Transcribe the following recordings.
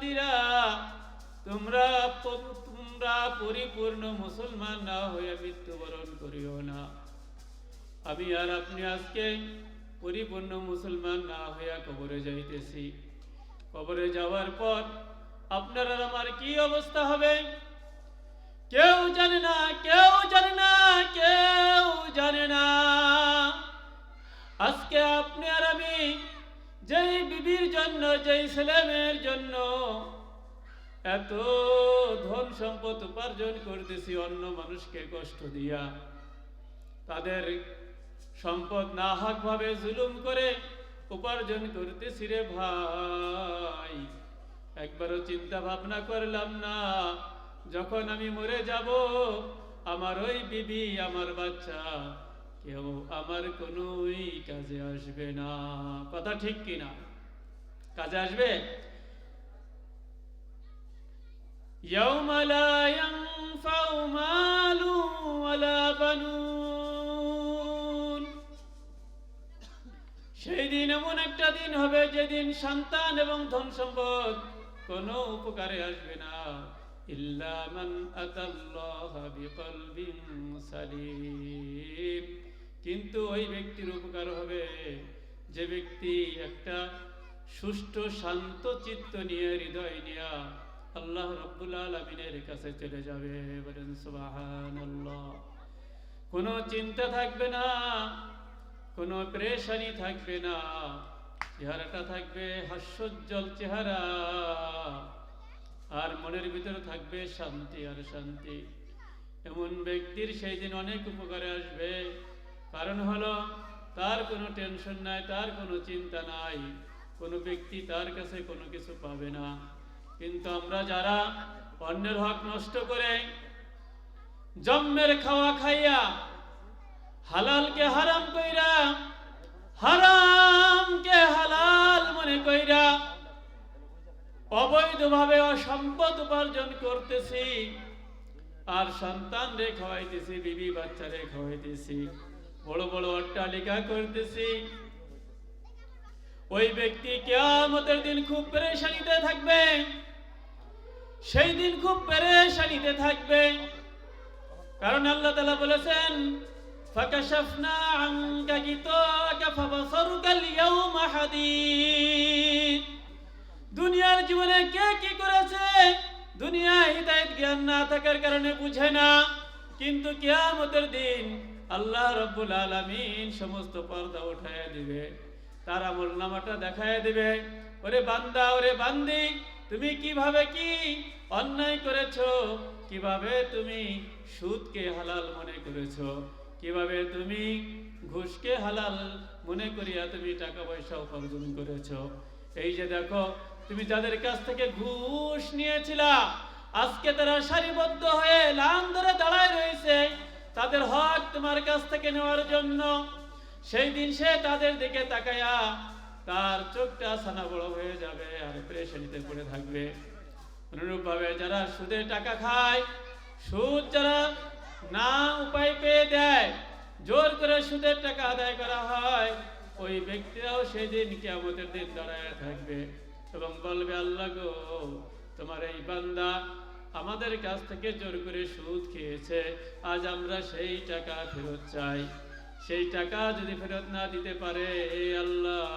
বান্দিরা তোমরা তোমরা পরিপূর্ণ মুসলমান না হয়ে মৃত্যুবরণ করিও না। আমি আর আপনি আজকে পরিপূর্ণ মুসলমান না হইয়া কবরে যাইতেছি। কবরে যাওয়ার পর আপনার আমার কি অবস্থা হবে? কেউ জানে না, কেউ জানে না, কেউ জানে না। আজকে আপনি আর আমি যেই বিবির জন্য, যেই ছেলেমেয়ের জন্য এত ধন সম্পদ উপার্জন করতেছি, অন্য মানুষকে কষ্ট দিয়া তাদের সম্পদ না হক ভাবে জুলুম করে উপার্জন করতেছি রে ভাই। একবারও চিন্তা ভাবনা করলাম না, যখন আমি মরে যাব, আমার ওই বিবি, আমার বাচ্চা কেউ আমার কোনোই কাজে আসবে না কথা ঠিক কিনা কাজে আসবে يوم لا ينفع مال ولا بنون সেই দিন এমন একটা দিন হবে যেদিন সন্তান এবং ধন সম্পদ কোনো উপকারে আসবে না ইল্লা মান আতাল্লাহ বিকলবিন সালিম কিন্তু ওই ব্যক্তির উপকার হবে। যে ব্যক্তি একটা সুষ্ঠু, শান্ত চিত্ত নিয়ে, হৃদয় নিয়া আল্লাহ রব্বুল আলমিনের কাছে চলে যাবে বলেন সুবহানাল্লাহ। কোনো চিন্তা থাকবে না, কোনো প্রেশানি থাকবে না, চেহারাটা থাকবে হাস্যোজ্জ্বল চেহারা, আর মনের ভিতরে থাকবে শান্তি আর শান্তি। এমন ব্যক্তির সেই দিন অনেক উপকারে আসবে। কারণ হলো, তার কোনো টেনশন নাই, তার কোনো চিন্তা নাই, কোনো ব্যক্তি তার কাছে কোনো কিছু পাবে না। কিন্তু আমরা যারা অন্যের হক নষ্ট করে জন্মের খাওয়া খাইয়া হালালকে হারাম কইরা, হারামকে হালাল মনে কইরা অবৈধভাবে অসম্পদ উপার্জন করতেছি, আর সন্তান রে খাওয়াইতেছি, বিবি বাচ্চারে খাওয়াইতেছি। বড় বড় অট্টালিকা করতেছি ওই ব্যক্তি কেয়ামতের দিন খুব পেরেশানিতে থাকবে সেই দিন খুব পেরেশানিতে থাকবে কারণ আল্লাহ তালা বলেছেন فكشفنا عنك غطاءك فبصرك اليوم حديد দুনিয়ার জীবনে কে কি করেছে দুনিয়া হিদায়ত জ্ঞান না থাকার কারণে বুঝে না কিন্তু কিয়ামতের দিন আল্লাহ রব্বুল আলামিন সমস্ত পর্দা উঠায় দিবে। তার আমল নামাটা দেখায় দিবে। ওরে বান্দা, ওরে বান্দি, তুমি কীভাবে কি অন্যায় করেছ? কীভাবে তুমি সুদকে হালাল মনে করেছ? কীভাবে তুমি ঘুষকে হালাল মনে করিয়া তুমি টাকা পয়সা উপার্জন করেছ? এই যে দেখো, তুমি যাদের কাছ থেকে ঘুষ নিয়েছিলা, আজকে তারা সারিবদ্ধ হয়ে লান ধরে দাঁড়ায় রয়েছে। তাদের হক তোমার কাছ থেকে নেওয়ার জন্য। সেই দিন সে তাদের দিকে তাকায়া তার চোখটা ছানা বড় হয়ে যাবে আর প্রেশানিতে পড়ে থাকবে। অনুরূপ ভাবে যারা সুদে টাকা খায়, সুদ যারা না উপায় পেয়ে দেয়, জোর করে সুদের টাকা আদায় করা হয়, ওই ব্যক্তিরাও সেদিন কেমতের দিন দাঁড়ায় থাকবে এবং বলবে, আল্লাহ গো, তোমার এই বান্দা আমাদের কাছ থেকে জোর করে সুদ খেয়েছে, আজ আমরা সেই টাকা ফেরত চাই। সেই টাকা যদি ফেরত না দিতে পারে আল্লাহ,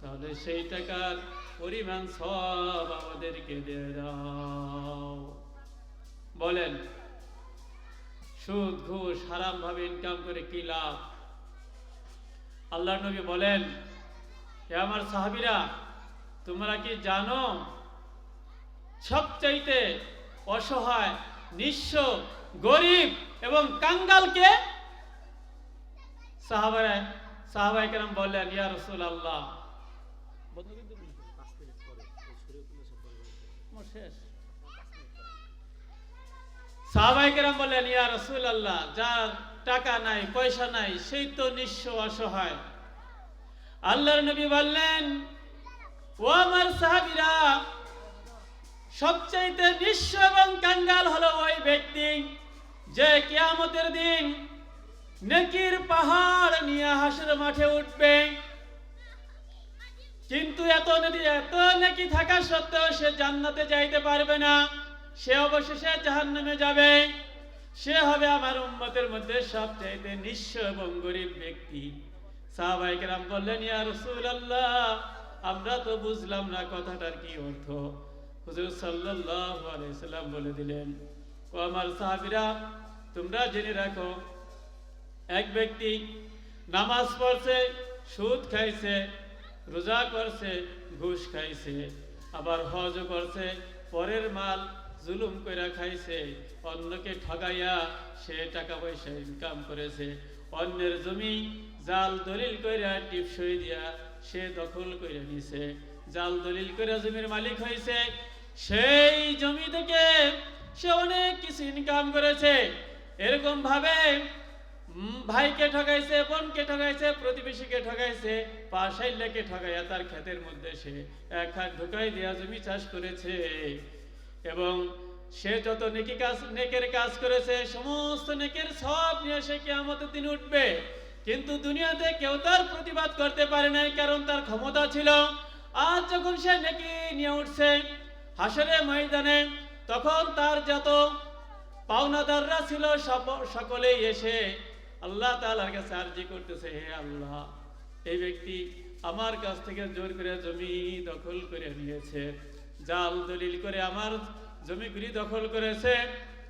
তাহলে সেই টাকার পরিমাণ সব আমাদেরকে দাও। বলেন, সুদ, ঘুষ হারাম ভাবে ইনকাম করে কি লাভ? আল্লাহ নবী বলেন, হে আমার সাহাবিরা, তোমরা কি জানো? সবচাইতে অসহায়, নিঃস্ব, গরিব এবং কাঙ্গালকে সাহাবারা সাহাবাই কেরাম বললেন, ইয়া রসুল আল্লাহ সাহাবাই বললেন, ইয়া রসুল আল্লাহ যার টাকা নাই, পয়সা নাই, সেই তো নিঃস্ব, অসহায়। আল্লাহর নবী বললেন, ও আমার সাহাবিরা সবচাইতে নিঃস্ব এবং কাঙ্গাল হলো ওই ব্যক্তি যে কিয়ামতের দিন নেকির পাহাড় নিয়ে হাসের মাঠে উঠবে। কিন্তু এত নদী এত নাকি থাকা সত্ত্বেও সে জান্নাতে যাইতে পারবে না। সে অবশেষে জাহান্নামে যাবে। সে হবে আমার উম্মতের মধ্যে সবচাইতে নিঃস্ব এবং গরিব ব্যক্তি। সাহাবাইকেরাম বললেন, ইয়া রাসূলুল্লাহ, আমরা তো বুঝলাম না কথাটার কি অর্থ। হুজুর সাল্লাল্লাহু আলাইহি সাল্লাম বলে দিলেন, ও আমার সাহাবীরা, তোমরা জেনে রাখো, এক ব্যক্তি নামাজ পড়ছে, সুদ খাইছে, রোজা করছে, ঘুষ খাইছে, আবার হজ করছে, পরের মাল জুলুম কইরা খাইছে, অন্যকে ঠগাইয়া সে টাকা পয়সা ইনকাম করেছে, অন্যের জমি জাল দলিল কইরা টিপসই দিয়া সে দখল করে নিছে, জাল দলিল কইরা জমির মালিক হয়েছে সেই জমি থেকে সে অনেক কিছু ইনকাম করেছে। এরকম ভাবে ভাইকে ঠগাইছে, বোনকে ঠগাইছে, প্রতিবেশীকে ঠগাইছে পাশাইল্লাকে ঠগাইয়া তার ক্ষেতের মধ্যে সে এক হাত ঢুকাই দিয়া জমি চাষ করেছে। এবং সে যত নেকি কাজ, নেকের কাজ করেছে, সমস্ত নেকের সব নিয়ে সে কেয়ামতের দিন উঠবে। কিন্তু দুনিয়াতে কেউ তার প্রতিবাদ করতে পারে নাই, কারণ তার ক্ষমতা ছিল, আজ যখন সে নেকি নিয়ে উঠছে হাসরে ময়দানে তখন তার যত পাওনাদাররা ছিল সকলেই এসে আল্লাহ তাআলার কাছে আরজি করতেছে, হে আল্লাহ, এই ব্যক্তি আমার কাছ থেকে জোর করে জমি দখল করে নিয়েছে, জাল দলিল করে আমার জমিগুলি দখল করেছে।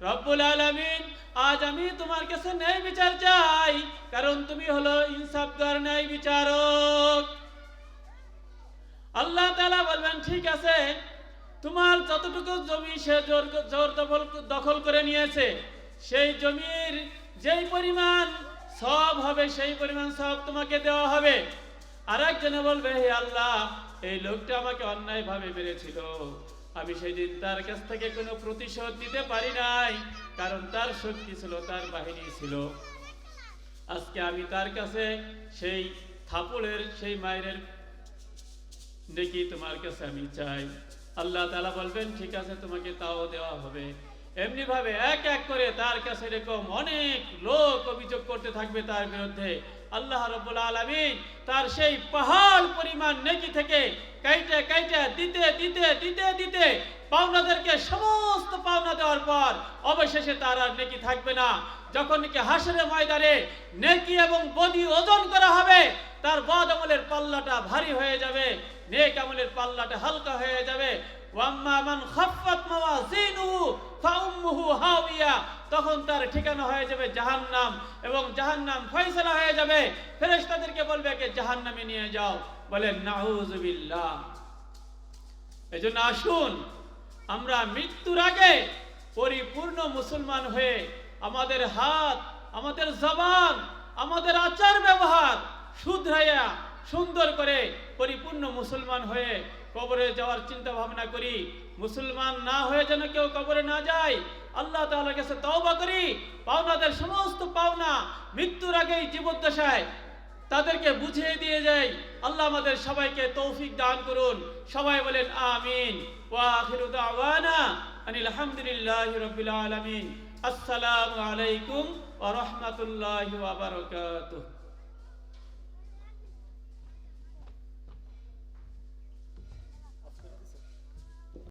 রব্বুল আলামিন, আজ আমি তোমার কাছে ন্যায় বিচার চাই, কারণ তুমি হলো ইনসাফদার ন্যায় বিচারক। আল্লাহ তাআলা বলবেন, ঠিক আছে তোমার যতটুকু জমি সে জোর জোর দখল দখল করে নিয়েছে, সেই জমির যেই পরিমাণ সব হবে, সেই পরিমাণ সব তোমাকে দেওয়া হবে। আর একজনে বলবে, হে আল্লাহ, এই লোকটা আমাকে অন্যায়ভাবে মেরেছিল। আমি সেই দিন তার কাছ থেকে কোনো প্রতিশোধ দিতে পারি নাই, কারণ তার শক্তি ছিল, তার বাহিনী ছিল। আজকে আমি তার কাছে সেই থাপড়ের সেই মায়ের দেখি তোমার কাছে আমি চাই। আল্লাহ তালা বলবেন, ঠিক আছে, তোমাকে তাও দেওয়া হবে। এমনি ভাবে এক এক করে তার কাছে এরকম অনেক লোক অভিযোগ করতে থাকবে তার বিরুদ্ধে। আল্লাহ রব্বুল আলমিন তার সেই পাহাড় পরিমাণ নেকি থেকে কাইটে কাইটে দিতে দিতে দিতে দিতে পাওনাদেরকে সমস্ত পাওনা দেওয়ার পর অবশেষে তার আর নেকি থাকবে না। যখন নাকি হাসরে ময়দানে নেকি এবং বদি ওজন করা হবে, তার বদ আমলের পাল্লাটা ভারী হয়ে যাবে। নেক আমলের পাল্লাটা হালকা হয়ে যাবে। তখন তার ঠিকানা হয়ে যাবে জাহান্নাম এবং জাহান্নাম ফয়সালা হয়ে যাবে। ফেরেশতাদেরকে বলবে কে জাহান্নামে নিয়ে যাও। বলে নাউজুবিল্লাহ এজন্য আসুন, আমরা মৃত্যুর আগে পরিপূর্ণ মুসলমান হয়ে আমাদের হাত, আমাদের জবান, আমাদের আচার ব্যবহার শুধরাইয়া সুন্দর করে পরিপূর্ণ মুসলমান হয়ে কবরে যাওয়ার চিন্তা ভাবনা করি। মুসলমান না হয়ে যেন কেউ কবরে না যায়, আল্লাহ তাআলার কাছে তওবা করি। পাওনাদের সমস্ত পাওনা মৃত্যুর আগেই জীবদ্দশায় তাদেরকে বুঝিয়ে দিয়ে যাই। আল্লাহ আমাদের সবাইকে তৌফিক দান করুন। সবাই বলেন আমিন। আখিরু দাওয়ানা আসসালামু আলাইকুম ওয়া